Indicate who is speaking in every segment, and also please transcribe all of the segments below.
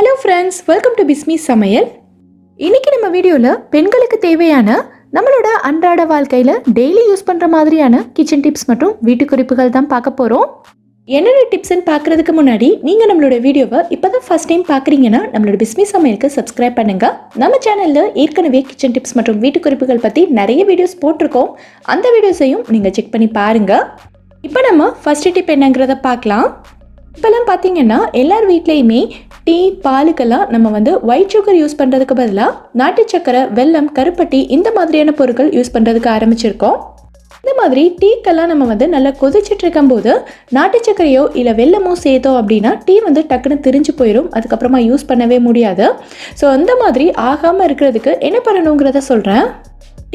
Speaker 1: Hello friends welcome to Bismi சமையல் இன்னைக்கு நம்ம வீடியோவில் பெண்களுக்கு தேவையான நம்மளோட அன்றாட வாழ்க்கையில் டெய்லி யூஸ் பண்ணுற மாதிரியான கிச்சன் டிப்ஸ் மற்றும் வீட்டு குறிப்புகள் தான் பார்க்க போகிறோம் என்னென்ன டிப்ஸ்ன்னு பார்க்குறதுக்கு முன்னாடி நீங்கள் நம்மளோட வீடியோவை இப்போ தான் ஃபஸ்ட் டைம் பார்க்குறீங்கன்னா நம்மளோட பிஸ்மி சமையலுக்கு சப்ஸ்கிரைப் பண்ணுங்கள் நம்ம சேனலில் ஏற்கனவே கிச்சன் டிப்ஸ் மற்றும் வீட்டு குறிப்புகள் பற்றி நிறைய வீடியோஸ் போட்டிருக்கோம். அந்த வீடியோஸையும் நீங்கள் செக் பண்ணி பாருங்கள் இப்போ நம்ம ஃபஸ்ட்டு டிப் என்னங்கிறத பார்க்கலாம். இப்போல்லாம் பார்த்தீங்கன்னா எல்லார் வீட்லேயுமே டீ பாலுக்கெல்லாம் நம்ம வந்து ஒயிட் சுகர் யூஸ் பண்ணுறதுக்கு பதிலாக நாட்டு சக்கரை வெல்லம் கருப்பட்டி இந்த மாதிரியான பொருட்கள் யூஸ் பண்ணுறதுக்கு ஆரம்பிச்சிருக்கோம். இந்த மாதிரி டீக்கெல்லாம் நம்ம வந்து நல்லா கொதிச்சிட்டு இருக்கும்போது நாட்டு சர்க்கரையோ இல்லை வெல்லமோ சேர்த்தோம் அப்படின்னா டீ வந்து டக்குன்னு திரிஞ்சு போயிடும் அதுக்கப்புறமா யூஸ் பண்ணவே முடியாது. ஸோ அந்த மாதிரி ஆகாமல் இருக்கிறதுக்கு என்ன பண்ணணுங்கிறத சொல்கிறேன்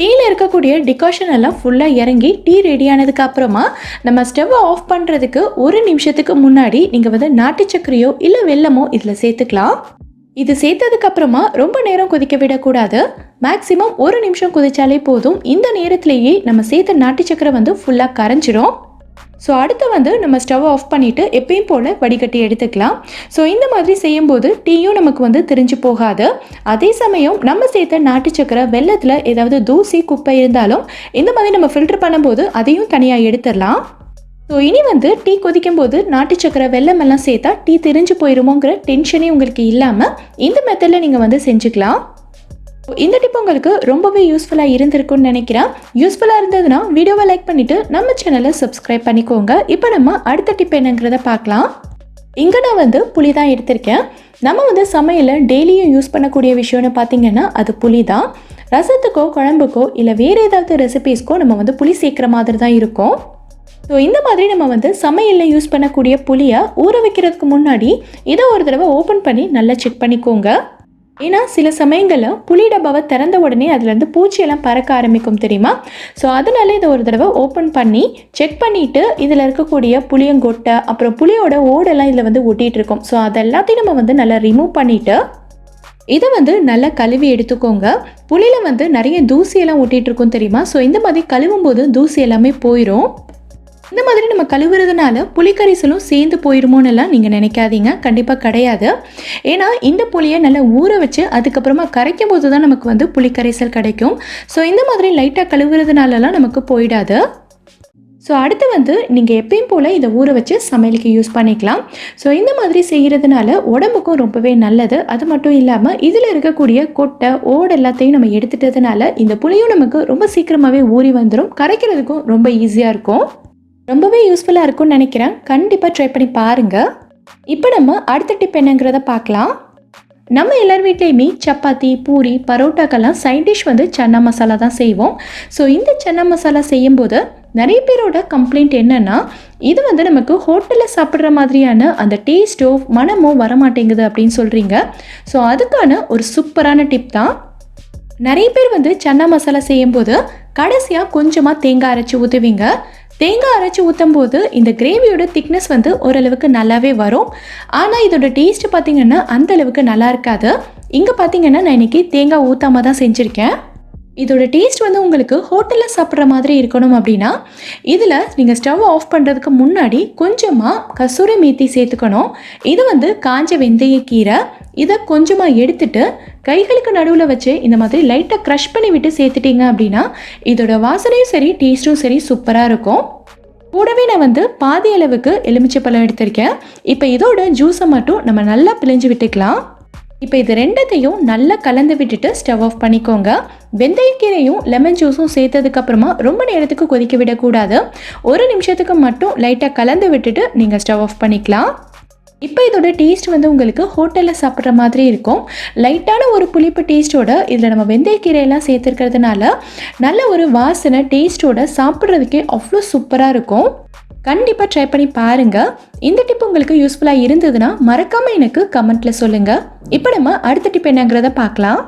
Speaker 1: டீயில் இருக்கக்கூடிய டிகாஷன் எல்லாம் ஃபுல்லாக இறங்கி டீ ரெடி ஆனதுக்கு அப்புறமா நம்ம ஸ்டவ்வை ஆஃப் பண்ணுறதுக்கு ஒரு நிமிஷத்துக்கு முன்னாடி நீங்கள் வந்து நாட்டு சக்கரையோ இல்லை வெல்லமோ இதில் சேர்த்துக்கலாம். இது சேர்த்ததுக்கு அப்புறமா ரொம்ப நேரம் கொதிக்க விடக்கூடாது. மேக்ஸிமம் ஒரு நிமிஷம் கொதிச்சாலே போதும். இந்த நேரத்திலேயே நம்ம சேர்த்த நாட்டு சக்கரை வந்து ஃபுல்லாக கரைஞ்சிரும். ஸோ அடுத்து வந்து நம்ம ஸ்டவ் ஆஃப் பண்ணிவிட்டு எப்பயும் போல் வடிகட்டி எடுத்துக்கலாம். ஸோ இந்த மாதிரி செய்யும்போது டீயும் நமக்கு வந்து தெரிஞ்சு போகாது. அதே சமயம் நம்ம சேர்த்த நாட்டு சக்கரை வெள்ளத்தில் ஏதாவது தூசி குப்பை இருந்தாலும் இந்த மாதிரி நம்ம ஃபில்டர் பண்ணும்போது அதையும் தனியாக எடுத்துடலாம். ஸோ இனி வந்து டீ கொதிக்கும் போது நாட்டு சக்கரை வெல்லம் எல்லாம் சேர்த்தா டீ தெரிஞ்சு போயிருமோங்கிற டென்ஷனே உங்களுக்கு இல்லாமல் இந்த மெத்தடில் நீங்கள் வந்து செஞ்சுக்கலாம். இந்த டிப் உங்களுக்கு ரொம்பவே யூஸ்ஃபுல்லாக இருந்திருக்கும்னு நினைக்கிறேன். யூஸ்ஃபுல்லாக இருந்ததுன்னா வீடியோவை லைக் பண்ணிவிட்டு நம்ம சேனலை சப்ஸ்கிரைப் பண்ணிக்கோங்க. இப்போ நம்ம அடுத்த டிப் என்னங்கிறத பார்க்கலாம். இங்கே நான் வந்து புளி தான் எடுத்திருக்கேன். நம்ம வந்து சமையலில் டெய்லியும் யூஸ் பண்ணக்கூடிய விஷயம்னு பார்த்தீங்கன்னா அது புளி தான். ரசத்துக்கோ குழம்புக்கோ இல்லை வேறு ஏதாவது ரெசிபீஸ்க்கோ நம்ம வந்து புளி சேர்க்குற மாதிரி தான் இருக்கும். ஸோ இந்த மாதிரி நம்ம வந்து சமையலில் யூஸ் பண்ணக்கூடிய புளியை ஊற வைக்கிறதுக்கு முன்னாடி இதை ஒரு தடவை ஓப்பன் பண்ணி நல்லா செக் பண்ணிக்கோங்க. ஏன்னா சில சமயங்களில் புளி டப்பாவை திறந்த உடனே அதுலேருந்து பூச்சியெல்லாம் பறக்க ஆரம்பிக்கும் தெரியுமா? ஸோ அதனால இதை ஒரு தடவை ஓப்பன் பண்ணி செக் பண்ணிவிட்டு இதில் இருக்கக்கூடிய புளியங்கொட்டை அப்புறம் புளியோட ஓடெல்லாம் இதில் வந்து ஒட்டிகிட்டு இருக்கும். ஸோ அதெல்லாத்தையும் நம்ம வந்து நல்லா ரிமூவ் பண்ணிவிட்டு இதை வந்து நல்லா கழுவி எடுத்துக்கோங்க. புளியில் வந்து நிறைய தூசியெல்லாம் ஒட்டிகிட்டு இருக்கும் தெரியுமா? ஸோ இந்த மாதிரி கழுவும் போது தூசி எல்லாமே போயிடும் இந்த மாதிரி நம்ம கழுவுறதுனால புளிக்கரைசலும் சேர்ந்து போயிடுமோன்னு எல்லாம் நீங்கள் நினைக்காதீங்க. கண்டிப்பாக கிடையாது. ஏன்னா இந்த புளியை நல்லா ஊற வச்சு அதுக்கப்புறமா கரைக்கும் போது தான் நமக்கு வந்து புளிக்கரைசல் கிடைக்கும். ஸோ இந்த மாதிரி லைட்டாக கழுவுறதுனாலலாம் நமக்கு போயிடாது. ஸோ அடுத்து வந்து நீங்கள் எப்பயும் போல் இதை ஊற வச்சு சமையலுக்கு யூஸ் பண்ணிக்கலாம். ஸோ இந்த மாதிரி செய்கிறதுனால உடம்புக்கும் ரொம்பவே நல்லது. அது மட்டும் இல்லாமல் இதில் இருக்கக்கூடிய கொட்டை ஓடு எல்லாத்தையும் நம்ம எடுத்துட்டதுனால இந்த புளியும் நமக்கு ரொம்ப சீக்கிரமாகவே ஊறி வந்துடும் கரைக்கிறதுக்கும் ரொம்ப ஈஸியாக இருக்கும். ரொம்பவே யூஸ்ஃபுல்லாக இருக்கும்னு நினைக்கிறேன். கண்டிப்பாக ட்ரை பண்ணி பாருங்கள் இப்போ நம்ம அடுத்த டிப் என்னங்கிறத பார்க்கலாம். நம்ம எல்லார் வீட்லேயுமே சப்பாத்தி பூரி பரோட்டாக்கெல்லாம் சைட் டிஷ் வந்து சன்னா மசாலா தான் செய்வோம். ஸோ இந்த சன்னா மசாலா செய்யும்போது நிறைய பேரோட கம்ப்ளைண்ட் என்னென்னா இது வந்து நமக்கு ஹோட்டலில் சாப்பிட்ற மாதிரியான அந்த டேஸ்ட்டோ மனமோ வரமாட்டேங்குது அப்படின்னு சொல்கிறீங்க ஸோ அதுக்கான ஒரு சூப்பரான டிப் தான். நிறைய பேர் வந்து சன்னா மசாலா செய்யும்போது கடைசியாக கொஞ்சமாக தேங்காய் அரைச்சி ஊற்றுவீங்க தேங்காய் அரைச்சி ஊற்றும் போது இந்த கிரேவியோட திக்னஸ் வந்து ஓரளவுக்கு நல்லாவே வரும். ஆனால் இதோட டேஸ்ட்டு பார்த்திங்கன்னா அந்த அளவுக்கு நல்லா இருக்காது. இங்கே பார்த்தீங்கன்னா நான் இன்னைக்கு தேங்காய் ஊற்றாம தான் செஞ்சுருக்கேன். இதோட டேஸ்ட் வந்து உங்களுக்கு ஹோட்டலில் சாப்பிட்ற மாதிரி இருக்கணும் அப்படின்னா இதில் நீங்கள் ஸ்டவ் ஆஃப் பண்ணுறதுக்கு முன்னாடி கொஞ்சமாக கசூரி மேத்தி சேர்த்துக்கணும். இது வந்து காஞ்ச வெந்தயக்கீரை இதை கொஞ்சமாக எடுத்துட்டு கைகளுக்கு நடுவில் வச்சு இந்த மாதிரி லைட்டாக க்ரஷ் பண்ணி விட்டு சேர்த்துட்டீங்க அப்படின்னா இதோட வாசனையும் சரி டேஸ்ட்டும் சரி சூப்பராக இருக்கும். கூடவே நான் வந்து பாதி அளவுக்கு எலுமிச்சை பழம் எடுத்திருக்கேன். இப்போ இதோட ஜூஸை மட்டும் நம்ம நல்லா பிழிஞ்சு விட்டுக்கலாம். இப்போ இது ரெண்டத்தையும் நல்லா கலந்து விட்டுட்டு ஸ்டவ் ஆஃப் பண்ணிக்கோங்க. வெந்தயக்கீரையும் லெமன் ஜூஸும் சேர்த்ததுக்கப்புறமா ரொம்ப நேரத்துக்கு கொதிக்க விடக்கூடாது. ஒரு நிமிஷத்துக்கு மட்டும் லைட்டாக கலந்து விட்டுட்டு நீங்கள் ஸ்டவ் ஆஃப் பண்ணிக்கலாம். இப்போ இதோட டேஸ்ட் வந்து உங்களுக்கு ஹோட்டலில் சாப்பிட்ற மாதிரி இருக்கும். லைட்டான ஒரு புளிப்பு டேஸ்ட்டோட இதில் நம்ம வெந்தயக்கீரையெல்லாம் சேர்த்துருக்கிறதுனால நல்ல ஒரு வாசனை டேஸ்ட்டோட சாப்பிட்றதுக்கே அவ்வளோ சூப்பராக இருக்கும். கண்டிப்பாக ட்ரை பண்ணி பாருங்கள் இந்த டிப் உங்களுக்கு யூஸ்ஃபுல்லாக இருந்ததுன்னா மறக்காமல் எனக்கு கமெண்ட்டில் சொல்லுங்கள் இப்போ நம்ம அடுத்த டிப் என்னங்கிறத பார்க்கலாம்.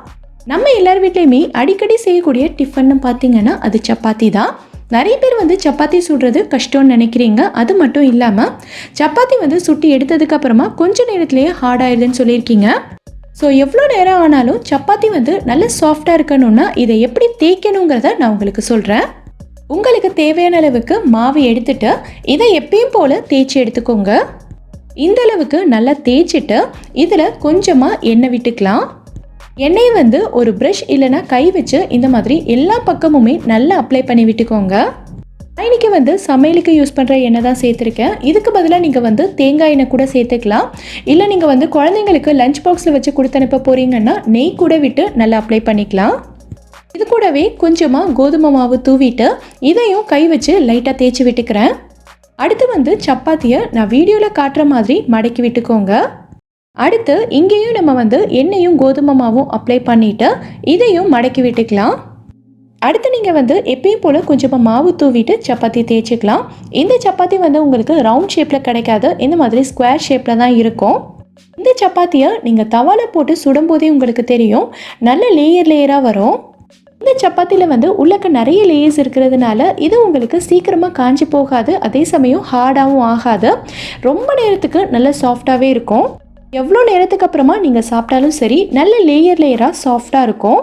Speaker 1: நம்ம எல்லார் வீட்லேயுமே அடிக்கடி செய்யக்கூடிய டிஃபன்னு பார்த்தீங்கன்னா அது சப்பாத்தி தான். நிறைய பேர் வந்து சப்பாத்தி சுடுறது கஷ்டம்னு நினைக்கிறீங்க. அது மட்டும் இல்லாமல் சப்பாத்தி வந்து சுட்டி எடுத்ததுக்கப்புறமா கொஞ்ச நேரத்துலேயே ஹார்ட் ஆயிடுதுன்னு சொல்லியிருக்கீங்க. ஸோ எவ்வளோ நேரம் ஆனாலும் சப்பாத்தி வந்து நல்ல சாஃப்டாக இருக்கணும்னா இதை எப்படி தேய்க்கணுங்கிறத நான் உங்களுக்கு சொல்கிறேன் உங்களுக்கு தேவையான அளவுக்கு மாவு எடுத்துட்டு இதை எப்பயும் போல் தேய்ச்சி எடுத்துக்கோங்க. இந்த அளவுக்கு நல்லா தேய்ச்சிட்டு இதில் கொஞ்சமாக எண்ணெய் விட்டுக்கலாம். எண்ணெய் வந்து ஒரு ப்ரஷ் இல்லைன்னா கை வச்சு இந்த மாதிரி எல்லா பக்கமுமே நல்லா அப்ளை பண்ணி விட்டுக்கோங்க. இன்னைக்கு வந்து சமையலுக்கு யூஸ் பண்ணுற எண்ணெய் தான் சேர்த்துருக்கேன். இதுக்கு பதிலாக நீங்கள் வந்து தேங்காய் எண்ணெய் கூட சேர்த்துக்கலாம். இல்லை நீங்கள் வந்து குழந்தைங்களுக்கு லஞ்ச் பாக்ஸில் வச்சு கொடுத்து அனுப்ப போகிறீங்கன்னா நெய் கூட விட்டு நல்லா அப்ளை பண்ணிக்கலாம். இது கூடவே கொஞ்சமாக கோதுமை மாவு தூவிட்டு இதையும் கை வச்சு லைட்டாக தேய்ச்சி விட்டுக்கிறேன். அடுத்து வந்து சப்பாத்தியை நான் வீடியோவில் காட்டுற மாதிரி மடக்கி விட்டுக்கோங்க. அடுத்து இங்கேயும் நம்ம வந்து எண்ணெயும் கோதுமை மாவும் அப்ளை பண்ணிவிட்டு இதையும் மடக்கி விட்டுக்கலாம். அடுத்து நீங்கள் வந்து எப்பயும் போல் கொஞ்சமாக மாவு தூவிட்டு சப்பாத்தி தேய்ச்சிக்கலாம். இந்த சப்பாத்தி வந்து உங்களுக்கு ரவுண்ட் ஷேப்பில் கிடைக்காது. இந்த மாதிரி ஸ்கொயர் ஷேப்பில் தான் இருக்கும். இந்த சப்பாத்தியை நீங்கள் தவால போட்டு சுடும்போதே உங்களுக்கு தெரியும். நல்ல லேயர் லேயராக வரும். இந்த சப்பாத்தியில் வந்து உள்ளக்க நிறைய லேயர்ஸ் இருக்கிறதுனால இது உங்களுக்கு சீக்கிரமாக காஞ்சி போகாது. அதே சமயம் ஹார்டாகவும் ஆகாது. ரொம்ப நேரத்துக்கு நல்ல சாஃப்டாகவே இருக்கும். எவ்வளோ நேரத்துக்கு அப்புறமா நீங்கள் சாப்பிட்டாலும் சரி நல்ல லேயர் லேயராக சாஃப்டாக இருக்கும்.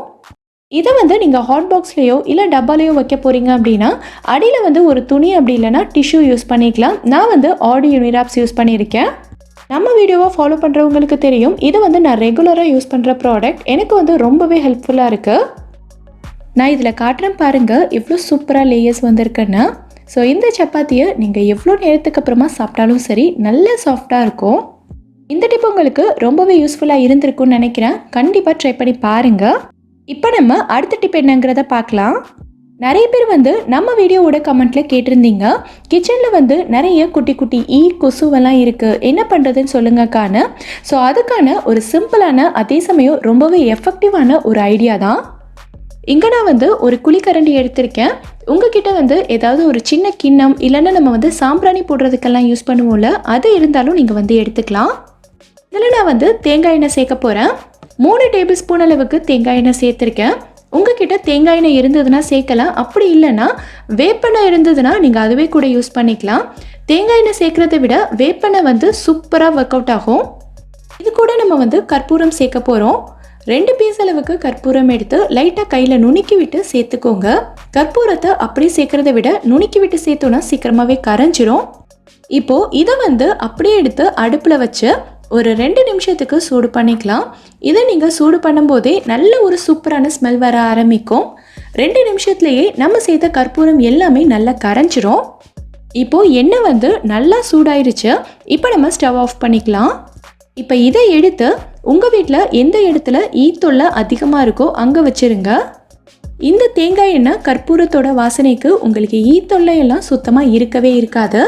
Speaker 1: இதை வந்து நீங்கள் ஹாட் பாக்ஸ்லேயோ இல்லை டப்பாலேயோ வைக்க போகிறீங்க அப்படின்னா அடியில் வந்து ஒரு துணி அப்படி இல்லைன்னா டிஷ்யூ யூஸ் பண்ணிக்கலாம். நான் வந்து ஆடி யூனிராப்ஸ் யூஸ் பண்ணியிருக்கேன். நம்ம வீடியோவை ஃபாலோ பண்ணுறவங்களுக்கு தெரியும். இது வந்து நான் ரெகுலராக யூஸ் பண்ணுற ப்ராடக்ட் எனக்கு வந்து ரொம்பவே ஹெல்ப்ஃபுல்லாக இருக்குது நான் இதில் காட்டுறேன் பாருங்கள் எவ்வளோ சூப்பராக லேயர்ஸ் வந்திருக்குன்னு. ஸோ இந்த சப்பாத்தியை நீங்கள் எவ்வளோ நேரத்துக்கு அப்புறமா சாப்பிட்டாலும் சரி நல்ல சாஃப்டாக இருக்கும். இந்த டிப் உங்களுக்கு ரொம்பவே யூஸ்ஃபுல்லாக இருந்திருக்கும்னு நினைக்கிறேன். கண்டிப்பாக ட்ரை பண்ணி பாருங்கள் இப்போ நம்ம அடுத்த டிப் என்னங்கிறத பார்க்கலாம். நிறைய பேர் வந்து நம்ம வீடியோவோட கமெண்ட்ல கேட்டிருந்தீங்க. கிச்சனில் வந்து நிறைய குட்டி குட்டி ஈ கொசுவெல்லாம் இருக்குது என்ன பண்ணுறதுன்னு சொல்லுங்கக்கான ஸோ அதுக்கான ஒரு சிம்பிளான அதே சமயம் ரொம்பவே எஃபெக்டிவான ஒரு ஐடியா தான். இங்கே நான் வந்து ஒரு குழிக்கரண்டி எடுத்திருக்கேன். உங்ககிட்ட வந்து ஏதாவது ஒரு சின்ன கிண்ணம் இல்லைன்னா நம்ம வந்து சாம்பிராணி போடுறதுக்கெல்லாம் யூஸ் பண்ணுவோம்ல அது இருந்தாலும் நீங்கள் வந்து எடுத்துக்கலாம். இதில் நான் வந்து தேங்காய் எண்ணெய் சேர்க்க போகிறேன் மூணு டேபிள் ஸ்பூன் அளவுக்கு தேங்காய் எண்ணெய் சேர்த்துருக்கேன். உங்ககிட்ட தேங்காய் எண்ணெய் இருந்ததுன்னா சேர்க்கலாம். அப்படி இல்லைன்னா வேப்பெண்ணெய் இருந்ததுன்னா நீங்கள் அதுவே கூட யூஸ் பண்ணிக்கலாம். தேங்காய் எண்ணெய் சேர்க்குறத விட வேப்பெண்ணெய் வந்து சூப்பராக ஒர்க் அவுட் ஆகும். இது கூட நம்ம வந்து கற்பூரம் சேர்க்க போகிறோம் ரெண்டு பீஸ் அளவுக்கு கற்பூரம் எடுத்து லைட்டாக கையில் நுணுக்கி விட்டு சேர்த்துக்கோங்க. கற்பூரத்தை அப்படியே சேர்க்கறத விட நுணுக்கி விட்டு சேர்த்தோன்னா சீக்கிரமாகவே கரைஞ்சிரும். இப்போ இதை வந்து அப்படியே எடுத்து அடுப்பில் வச்சு ஒரு ரெண்டு நிமிஷத்துக்கு சூடு பண்ணிக்கலாம். இதை நீங்கள் சூடு பண்ணும்போதே நல்ல ஒரு சூப்பரான ஸ்மெல் வர ஆரம்பிக்கும். ரெண்டு நிமிஷத்துலேயே நம்ம சேர்த்த கற்பூரம் எல்லாமே நல்லா கரைஞ்சிரும். இப்போ எண்ணெய் வந்து நல்லா சூடாயிருச்சு. இப்போ நம்ம ஸ்டவ் ஆஃப் பண்ணிக்கலாம். இப்போ இதை எடுத்து உங்கள் வீட்டில் எந்த இடத்துல ஈத்தொல்லை தொல்லை அதிகமாக இருக்கோ அங்கே வச்சிருங்க. இந்த தேங்காய் எண்ணெய் கற்பூரத்தோட வாசனைக்கு உங்களுக்கு ஈத்தொல்லையெல்லாம் சுத்தமாக இருக்கவே இருக்காது.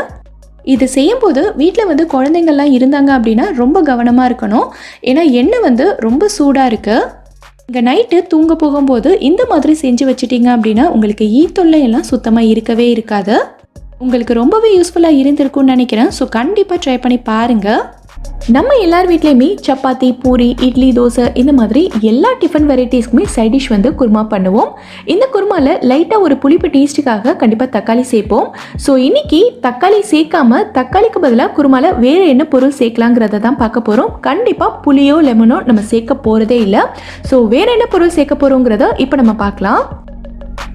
Speaker 1: இது செய்யும்போது வீட்டில் வந்து குழந்தைங்கள்லாம் இருந்தாங்க அப்படின்னா ரொம்ப கவனமாக இருக்கணும். ஏன்னா எண்ணெய் வந்து ரொம்ப சூடாக இருக்குது இங்கே நைட்டு தூங்க போகும்போது இந்த மாதிரி செஞ்சு வச்சிட்டிங்க அப்படின்னா உங்களுக்கு ஈ தொல்லை எல்லாம் சுத்தமாக இருக்கவே இருக்காது. உங்களுக்கு ரொம்பவே யூஸ்ஃபுல்லாக இருந்திருக்கும்னு நினைக்கிறேன். ஸோ கண்டிப்பாக ட்ரை பண்ணி பாருங்கள் நம்ம எல்லார் வீட்லேயுமே சப்பாத்தி பூரி இட்லி தோசை இந்த மாதிரி எல்லா டிஃபன் வெரைட்டிஸ்க்குமே சைட் டிஷ் வந்து குருமா பண்ணுவோம். இந்த குருமாவில் லைட்டாக ஒரு புளிப்பு டேஸ்ட்டுக்காக கண்டிப்பாக தக்காளி சேர்ப்போம். ஸோ இன்னைக்கு தக்காளி சேர்க்காம தக்காளிக்கு பதிலாக குருமாவில் வேறு என்ன பொருள் சேர்க்கலாங்கிறத தான் பார்க்க போகிறோம் கண்டிப்பாக புளியோ லெமனோ நம்ம சேர்க்க போகிறதே இல்லை. ஸோ வேறு என்ன பொருள் சேர்க்க போகிறோங்கிறத இப்போ நம்ம பார்க்கலாம்.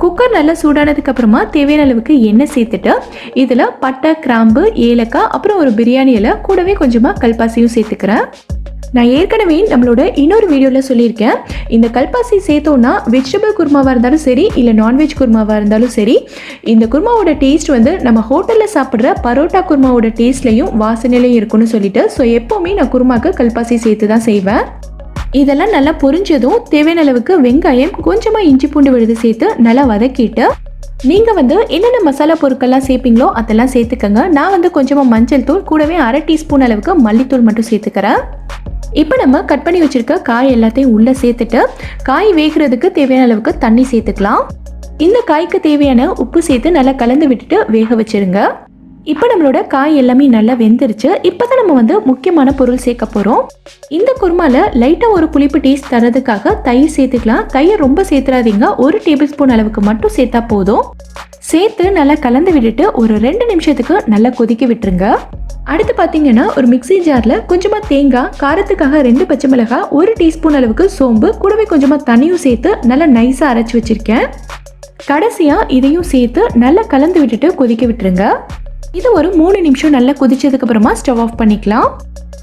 Speaker 1: குக்கர் நல்லா சூடானதுக்கு அப்புறமா தேவையான அளவுக்கு எண்ணெய் சேர்த்துட்டு இதில் பட்டை கிராம்பு ஏலக்காய் அப்புறம் ஒரு பிரியாணி இலை கூடவே கொஞ்சமாக கல்பாசியும் சேர்த்துக்கிறேன். நான் ஏற்கனவே நம்மளோட இன்னொரு வீடியோவில் சொல்லியிருக்கேன். இந்த கல்பாசி சேர்த்தோன்னா வெஜிடபிள் குருமாவாக இருந்தாலும் சரி இல்லை நான்வெஜ் குருமாவாக இருந்தாலும் சரி இந்த குருமாவோட டேஸ்ட் வந்து நம்ம ஹோட்டலில் சாப்பிட்ற பரோட்டா குருமாவோட டேஸ்ட்லையும் வாசனையிலையும் இருக்குன்னு சொல்லிட்டு ஸோ எப்போவுமே நான் குருமாவுக்கு கல்பாசி சேர்த்து தான் செய்வேன். இதெல்லாம் நல்லா பொரிஞ்சதும் தேவையான அளவுக்கு வெங்காயம் கொஞ்சமாக இஞ்சி பூண்டு விழுது சேர்த்து நல்லா வதக்கிட்டு நீங்கள் வந்து என்னென்ன மசாலா பொருட்கள்லாம் சேர்ப்பீங்களோ அதெல்லாம் சேர்த்துக்கங்க. நான் வந்து கொஞ்சமாக மஞ்சள் தூள் கூடவே அரை டீஸ்பூன் அளவுக்கு மல்லித்தூள் மட்டும் சேர்த்துக்கிறேன். இப்போ நம்ம கட் பண்ணி வச்சிருக்க காய் எல்லாத்தையும் உள்ளே சேர்த்துட்டு காய் வேகிறதுக்கு தேவையான அளவுக்கு தண்ணி சேர்த்துக்கலாம். இந்த காய்க்கு தேவையான உப்பு சேர்த்து நல்லா கலந்து விட்டுட்டு வேக வச்சிருங்க. இப்போ நம்மளோட காய் எல்லாமே நல்லா வெந்துருச்சு. இப்போ தான் நம்ம வந்து முக்கியமான பொருள் சேர்க்க போகிறோம் இந்த குருமாவில் லைட்டாக ஒரு புளிப்பு டேஸ்ட் தரதுக்காக தயிர் சேர்த்துக்கலாம். தயிர் ரொம்ப சேர்த்துறாதீங்க. ஒரு டேபிள் ஸ்பூன் அளவுக்கு மட்டும் சேர்த்தா போதும். சேர்த்து நல்லா கலந்து விட்டுட்டு ஒரு ரெண்டு நிமிஷத்துக்கு நல்லா கொதிக்க விட்டுருங்க. அடுத்து பார்த்தீங்கன்னா ஒரு மிக்ஸி ஜாரில் கொஞ்சமாக தேங்காய் காரத்துக்காக ரெண்டு பச்சை மிளகாய் ஒரு டீஸ்பூன் அளவுக்கு சோம்பு கூடவே கொஞ்சமாக தண்ணியும் சேர்த்து நல்லா நைஸாக அரைச்சி வச்சுருக்கேன். கடைசியாக இதையும் சேர்த்து நல்லா கலந்து விட்டுட்டு கொதிக்க விட்டுருங்க. இது ஒரு மூணு நிமிஷம் நல்லா கொதிச்சதுக்கு அப்புறமா ஸ்டவ் ஆஃப் பண்ணிக்கலாம்.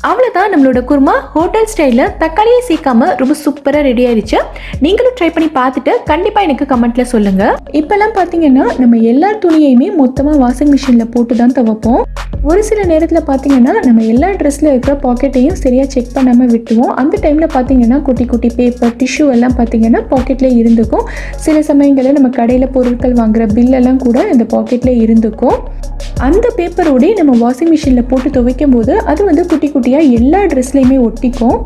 Speaker 1: அவ்வளோதான் நம்மளோட குருமா ஹோட்டல் ஸ்டைலில் தக்காளியை சேர்க்காம ரொம்ப சூப்பராக ரெடி ஆயிடுச்சு. நீங்களும் ட்ரை பண்ணி பார்த்துட்டு கண்டிப்பாக எனக்கு கமெண்ட்ல சொல்லுங்க. இப்போல்லாம் பார்த்தீங்கன்னா நம்ம எல்லா துணியையுமே மொத்தமாக வாஷிங் மிஷினில் போட்டு தான் துவைப்போம். ஒரு சில நேரத்தில் பார்த்தீங்கன்னா நம்ம எல்லா ட்ரெஸ்ஸில் இருக்கிற பாக்கெட்டையும் சரியாக செக் பண்ணாமல் விட்டுருவோம். அந்த டைமில் பார்த்தீங்கன்னா குட்டி குட்டி பேப்பர் டிஷ்யூ எல்லாம் பார்த்தீங்கன்னா பாக்கெட்டில் இருந்துக்கும். சில சமயங்களில் நம்ம கடையில் பொருட்கள் வாங்குற பில்லெல்லாம் கூட இந்த பாக்கெட்டில் இருந்துக்கும். அந்த பேப்பரோடய நம்ம வாஷிங் மிஷினில் போட்டு துவைக்கும் போது அது வந்து குட்டி குட்டி குட்டியாக எல்லா ட்ரெஸ்லையுமே ஒட்டிக்கும்.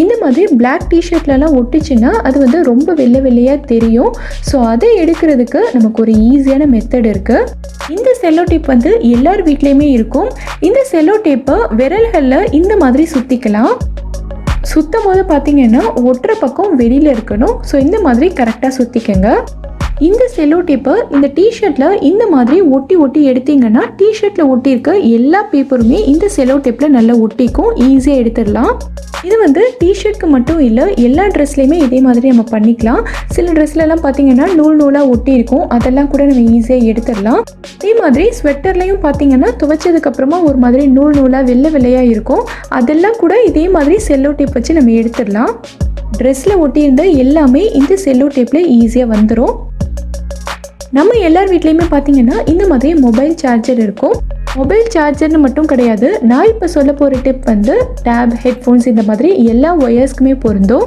Speaker 1: இந்த மாதிரி பிளாக் டிஷர்ட்லலாம் ஒட்டிச்சுன்னா அது வந்து ரொம்ப வெள்ளை வெள்ளையாக தெரியும். ஸோ அதை எடுக்கிறதுக்கு நமக்கு ஒரு ஈஸியான மெத்தட் இருக்குது இந்த செல்லோ டேப் வந்து எல்லார் வீட்லேயுமே இருக்கும். இந்த செல்லோ டேப்பை விரல்களில் இந்த மாதிரி சுற்றிக்கலாம் சுற்றும் போது பார்த்தீங்கன்னா ஒட்டுற பக்கம் வெளியில் இருக்கணும். ஸோ இந்த மாதிரி கரெக்டாக சுற்றிக்கங்க இந்த செல்லோ டேப்பை இந்த டிஷர்ட்டில் இந்த மாதிரி ஒட்டி ஒட்டி எடுத்தீங்கன்னா டிஷர்ட்டில் ஒட்டியிருக்க எல்லா பேப்பருமே இந்த செல்லோ டேப்பில் நல்லா ஒட்டிக்கும் ஈஸியாக எடுத்துடலாம். இது வந்து டிஷர்ட்க்கு மட்டும் இல்லை எல்லா ட்ரெஸ்லையுமே இதே மாதிரி நம்ம பண்ணிக்கலாம். சில ட்ரெஸ்லலாம் பார்த்தீங்கன்னா நூல் நூலாக ஒட்டி இருக்கும் அதெல்லாம் கூட நம்ம ஈஸியாக எடுத்துடலாம். அதே மாதிரி ஸ்வெட்டர்லையும் பார்த்தீங்கன்னா துவைச்சதுக்கப்புறமா ஒரு மாதிரி நூல் நூலாக வெள்ளை வெள்ளையாக இருக்கும். அதெல்லாம் கூட இதே மாதிரி செல்லோ டேப் வச்சு நம்ம எடுத்துடலாம். ட்ரெஸ்ஸில் ஒட்டியிருந்த எல்லாமே இந்த செல்லோ டேப்பில் ஈஸியாக வந்துடும் நம்ம எல்லார் வீட்லேயுமே பார்த்தீங்கன்னா இந்த மாதிரி மொபைல் சார்ஜர் இருக்கும். மொபைல் சார்ஜர்னு மட்டும் கிடையாது நான் இப்போ சொல்ல போகிற டிப் வந்து டேப் ஹெட்ஃபோன்ஸ் இந்த மாதிரி எல்லா ஒயர்ஸ்க்குமே பொருந்தும்.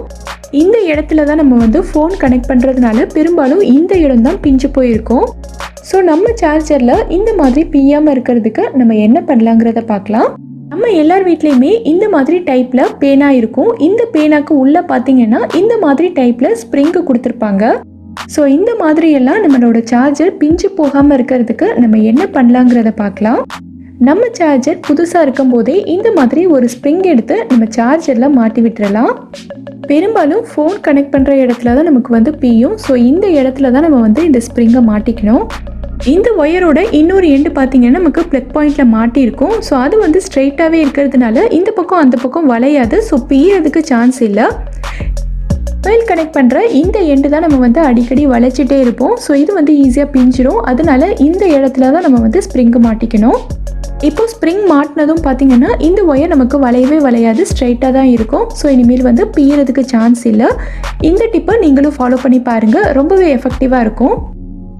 Speaker 1: இந்த இடத்துல தான் நம்ம வந்து ஃபோன் கனெக்ட் பண்ணுறதுனால பெரும்பாலும் இந்த இடம் தான் பிஞ்சு போயிருக்கும். ஸோ நம்ம சார்ஜரில் இந்த மாதிரி பிய்யாமல் இருக்கிறதுக்கு நம்ம என்ன பண்ணலாங்கிறத பார்க்கலாம் நம்ம எல்லார் வீட்லேயுமே இந்த மாதிரி டைப்பில் பேனா இருக்கும். இந்த பேனாக்கு உள்ளே பார்த்தீங்கன்னா இந்த மாதிரி டைப்பில் ஸ்ப்ரிங்கு கொடுத்துருப்பாங்க. ஸோ இந்த மாதிரியெல்லாம் நம்மளோட சார்ஜர் பிஞ்சு போகாமல் இருக்கிறதுக்கு நம்ம என்ன பண்ணலாங்கிறத பார்க்கலாம். நம்ம சார்ஜர் புதுசாக இருக்கும் போதே இந்த மாதிரி ஒரு ஸ்ப்ரிங் எடுத்து நம்ம சார்ஜரில் மாட்டி விட்டுறலாம். பெரும்பாலும் ஃபோன் கனெக்ட் பண்ணுற இடத்துல தான் நமக்கு வந்து பியும். ஸோ இந்த இடத்துல தான் நம்ம வந்து இந்த ஸ்ப்ரிங்கை மாட்டிக்கணும். இந்த ஒயரோட இன்னொரு எண்டு பார்த்தீங்கன்னா நமக்கு ப்ளக் பாயிண்டில் மாட்டியிருக்கும் ஸோ அது வந்து ஸ்ட்ரைட்டாகவே இருக்கிறதுனால இந்த பக்கம் அந்த பக்கம் வளையாது. ஸோ பீயறதுக்கு சான்ஸ் இல்லை. மொபைல் கனெக்ட் பண்ணுற இந்த எண்டு தான் நம்ம வந்து அடிக்கடி வளைச்சிட்டே இருப்போம். ஸோ இது வந்து ஈஸியாக பிஞ்சிடும் அதனால இந்த இடத்துல தான் நம்ம வந்து ஸ்ப்ரிங்கு மாட்டிக்கணும். இப்போ ஸ்ப்ரிங் மாட்டினதும் பார்த்தீங்கன்னா இந்த ஒயர் நமக்கு வளையவே வளையாது. ஸ்ட்ரைட்டாக தான் இருக்கும். ஸோ இனிமேல் வந்து பியறதுக்கு சான்ஸ் இல்லை. இந்த டிப்பை நீங்களும் ஃபாலோ பண்ணி பாருங்கள் ரொம்பவே எஃபெக்டிவாக இருக்கும்.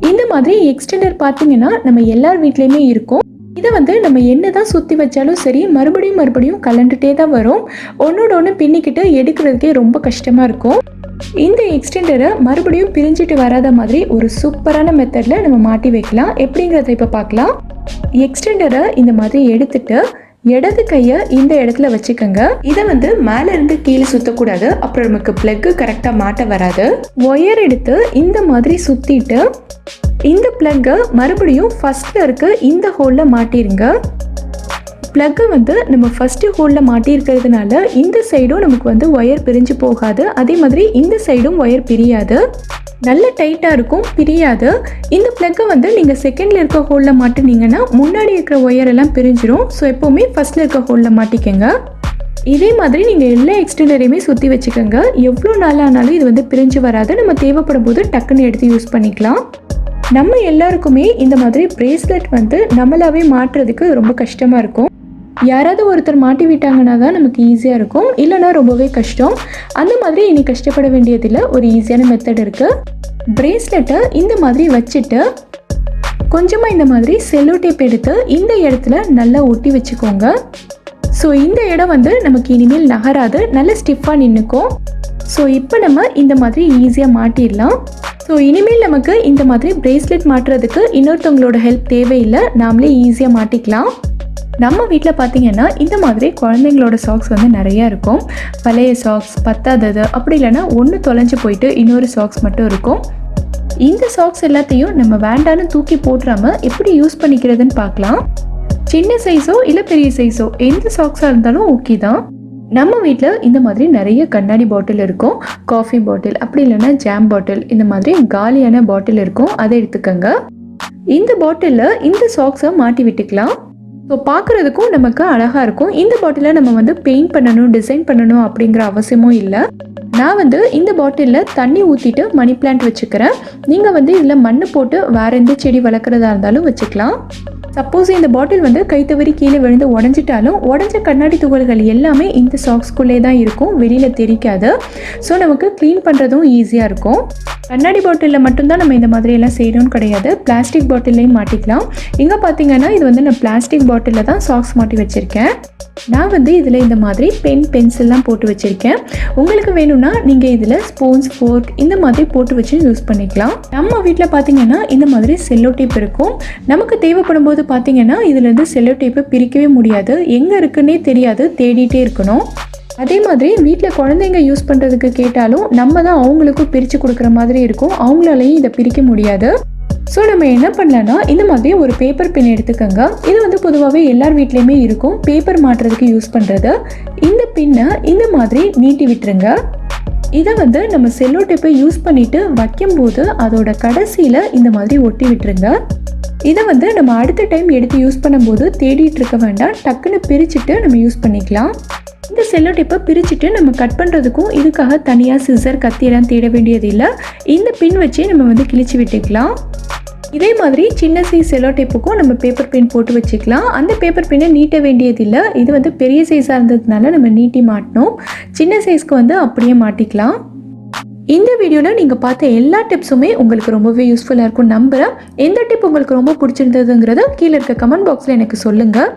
Speaker 1: இந்த மாதிரி எக்ஸ்டெண்டர் பார்த்தீங்கன்னா நம்ம எல்லார் வீட்லேயுமே இருக்கும். இதை வந்து நம்ம என்ன தான் சுற்றி வச்சாலும் சரி மறுபடியும் மறுபடியும் கலண்டுட்டே தான் வரும். ஒன்றோட ஒன்று பின்னிக்கிட்டு எடுக்கிறதுக்கே ரொம்ப கஷ்டமாக இருக்கும். இந்த எக்ஸ்டெண்டரை மறுபடியும் பிரிஞ்சிட்டு வராத மாதிரி ஒரு சூப்பரான மெத்தடில் நம்ம மாட்டி வைக்கலாம். எப்படிங்கிறத இப்போ பார்க்கலாம். எக்ஸ்டெண்டரை இந்த மாதிரி எடுத்துட்டு இடது கையை இந்த இடத்துல வச்சுக்கோங்க. இதை வந்து மேலே இருந்து கீழே சுற்றக்கூடாது அப்புறம் நமக்கு பிளக்கு கரெக்டாக மாட்ட வராது. ஒயர் எடுத்து இந்த மாதிரி சுற்றிட்டு இந்த பிளக்கை மறுபடியும் ஃபர்ஸ்ட்ல இருக்க இந்த ஹோலில் மாட்டிருங்க. ப்ளக்கை வந்து நம்ம ஃபஸ்ட்டு ஹோலில் மாட்டியிருக்கிறதுனால இந்த சைடும் நமக்கு வந்து ஒயர் பிரிஞ்சு போகாது. அதே மாதிரி இந்த சைடும் ஒயர் பிரியாது. நல்ல டைட்டாக இருக்கும் பிரியாது. இந்த ப்ளக்கை வந்து நீங்கள் செகண்டில் இருக்க ஹோலில் மாட்டினீங்கன்னா முன்னாடி இருக்கிற ஒயர் எல்லாம் பிரிஞ்சிடும் ஸோ எப்போவுமே ஃபஸ்ட்டில் இருக்க ஹோலில் மாட்டிக்கங்க. இதே மாதிரி நீங்கள் எல்லா எக்ஸ்டெண்டரையுமே சுற்றி வச்சுக்கோங்க. எவ்வளோ நாள் ஆனாலும் இது வந்து பிரிஞ்சு வராது. நம்ம தேவைப்படும் போது டக்குன்னு எடுத்து யூஸ் பண்ணிக்கலாம். நம்ம எல்லாருக்குமே இந்த மாதிரி பிரேஸ்லெட் வந்து நம்மளாவே மாட்டுறதுக்கு ரொம்ப கஷ்டமாக இருக்கும். யாராவது ஒருத்தர் மாட்டி விட்டாங்கன்னா தான் நமக்கு ஈஸியாக இருக்கும். இல்லைன்னா ரொம்பவே கஷ்டம். அந்த மாதிரி இனி கஷ்டப்பட வேண்டியதில்லை. ஒரு ஈஸியான மெத்தட் இருக்குது பிரேஸ்லெட்டை இந்த மாதிரி வச்சுட்டு கொஞ்சமாக இந்த மாதிரி செல்லோ டேப் எடுத்து இந்த இடத்துல நல்லா ஒட்டி வச்சுக்கோங்க. ஸோ இந்த இடம் வந்து நமக்கு இனிமேல் நகராது. நல்ல ஸ்டிஃபாக நின்றுக்கும் ஸோ இப்போ நம்ம இந்த மாதிரி ஈஸியாக மாட்டிடலாம். ஸோ இனிமேல் நமக்கு இந்த மாதிரி பிரேஸ்லெட் மாட்டுறதுக்கு இன்னொருத்தவங்களோட ஹெல்ப் தேவையில்லை. நாமளே ஈஸியாக மாட்டிக்கலாம். நம்ம வீட்டில் பார்த்தீங்கன்னா இந்த மாதிரி குழந்தைங்களோட சாக்ஸ் வந்து நிறையா இருக்கும். பழைய சாக்ஸ் பத்தாதது அப்படி இல்லைன்னா ஒன்று தொலைஞ்சு போயிட்டு இன்னொரு சாக்ஸ் மட்டும் இருக்கும். இந்த சாக்ஸ் எல்லாத்தையும் நம்ம வேண்டான்னு தூக்கி போட்டுறாம எப்படி யூஸ் பண்ணிக்கிறதுன்னு பார்க்கலாம். சின்ன சைஸோ இல்லை பெரிய சைஸோ எந்த சாக்ஸாக இருந்தாலும் ஓகே தான். நம்ம வீட்டில் இந்த மாதிரி நிறைய கண்ணாடி பாட்டில் இருக்கும். காஃபி பாட்டில் அப்படி இல்லைன்னா ஜாம் பாட்டில் இந்த மாதிரி காலியான பாட்டில் இருக்கும். அதை எடுத்துக்கோங்க. இந்த பாட்டிலில் இந்த சாக்ஸை மாட்டி விட்டுக்கலாம். ஸோ பார்க்குறதுக்கும் நமக்கு அழகாக இருக்கும். இந்த பாட்டிலை நம்ம வந்து பெயிண்ட் பண்ணணும் டிசைன் பண்ணணும் அப்படிங்கிற அவசியமும் இல்லை. நான் வந்து இந்த பாட்டிலில் தண்ணி ஊற்றிட்டு மணி பிளான்ட் வச்சுக்கிறேன். நீங்கள் வந்து இதில் மண் போட்டு வேற எந்த செடி வளர்க்குறதா இருந்தாலும் வச்சுக்கலாம். சப்போஸ் இந்த பாட்டில் வந்து கைத்தவறி கீழே விழுந்து உடஞ்சிட்டாலும் உடஞ்ச கண்ணாடி துகள்கள் எல்லாமே இந்த சாக்ஸ்குள்ளே தான் இருக்கும் வெளியில் தெரிக்காது. ஸோ நமக்கு க்ளீன் பண்ணுறதும் ஈஸியாக இருக்கும். கண்ணாடி பாட்டிலில் மட்டும்தான் நம்ம இந்த மாதிரியெல்லாம் செய்யணும்னு கிடையாது. பிளாஸ்டிக் பாட்டில்லையும் மாட்டிக்கலாம். இங்கே பார்த்தீங்கன்னா இது வந்து நான் பிளாஸ்டிக் பாட்டிலில் தான் சாக்ஸ் மாட்டி வச்சுருக்கேன். நான் வந்து இதில் இந்த மாதிரி பென் பென்சில்லாம் போட்டு வச்சுருக்கேன். உங்களுக்கு வேணும்னா நீங்கள் இதில் ஸ்பூன்ஸ் ஃபோர்க் இந்த மாதிரி போட்டு வச்சு யூஸ் பண்ணிக்கலாம். நம்ம வீட்டில் பார்த்தீங்கன்னா இந்த மாதிரி செல்லோ டேப் இருக்கும். நமக்கு தேவைப்படும் போது பார்த்தீங்கன்னா இதுலேருந்து செல்லோ டேப்பை பிரிக்கவே முடியாது. எங்கே இருக்குன்னே தெரியாது தேடிட்டே இருக்கணும். அதே மாதிரி வீட்டில் குழந்தைங்க யூஸ் பண்ணுறதுக்கு கேட்டாலும் நம்ம தான் அவங்களுக்கும் பிரித்து கொடுக்குற மாதிரி இருக்கும். அவங்களாலையும் இதை பிரிக்க முடியாது. ஸோ நம்ம என்ன பண்ணலான்னா இந்த மாதிரி ஒரு பேப்பர் பின் எடுத்துக்கோங்க. இது வந்து பொதுவாகவே எல்லார் வீட்லேயுமே இருக்கும். பேப்பர் மாட்டுறதுக்கு யூஸ் பண்ணுறது இந்த பின்னை இந்த மாதிரி நீட்டி விட்டுருங்க. இதை வந்து நம்ம செல்லோ டேப்பை யூஸ் பண்ணிட்டு வைக்கும்போது அதோட கடைசியில் இந்த மாதிரி ஒட்டி விட்டுருங்க. இதை வந்து நம்ம அடுத்த டைம் எடுத்து யூஸ் பண்ணும்போது தேடிட்டு இருக்க வேண்டாம். டக்குன்னு பிரிச்சுட்டு நம்ம யூஸ் பண்ணிக்கலாம். இந்த செல்லோ டேப்பை பிரிச்சுட்டு நம்ம கட் பண்ணுறதுக்கும் இதுக்காக தனியாக சிசர் கத்தியெல்லாம் தேட வேண்டியது இல்லை இந்த பின் வச்சே நம்ம வந்து கிழிச்சு விட்டுக்கலாம். இதே மாதிரி சின்ன சைஸ் செலோ டேப்புக்கும் நம்ம பேப்பர் பின் போட்டு வச்சுக்கலாம். அந்த பேப்பர் பின்னை நீட்ட வேண்டியதில்லை. இது வந்து பெரிய சைஸாக இருந்ததுனால நம்ம நீட்டி மாட்டினோம் சின்ன சைஸ்க்கு வந்து அப்படியே மாட்டிக்கலாம். இந்த வீடியோவில் நீங்கள் பார்த்த எல்லா டிப்ஸுமே உங்களுக்கு ரொம்பவே யூஸ்ஃபுல்லாக இருக்கும் நம்புகிறேன் எந்த டிப் உங்களுக்கு ரொம்ப பிடிச்சிருந்ததுங்கிறத கீழே இருக்க கமெண்ட் பாக்ஸில் எனக்கு சொல்லுங்கள்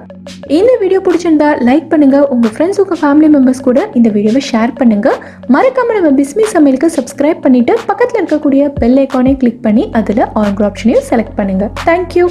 Speaker 1: இந்த வீடியோ பிடிச்சிருந்தா லைக் பண்ணுங்கள் உங்கள் ஃப்ரெண்ட்ஸ் உங்கள் ஃபேமிலி மெம்பர்ஸ் கூட இந்த வீடியோவை ஷேர் பண்ணுங்கள் மறக்காமல் நம்ம பிஸ்மி சமையலுக்கு சப்ஸ்கிரைப் பண்ணிவிட்டு பக்கத்தில் இருக்கக்கூடிய பெல் ஐக்கானே கிளிக் பண்ணி அதில் ஆல் ஆப்ஷனையும் செலக்ட் பண்ணுங்கள் தேங்க்யூ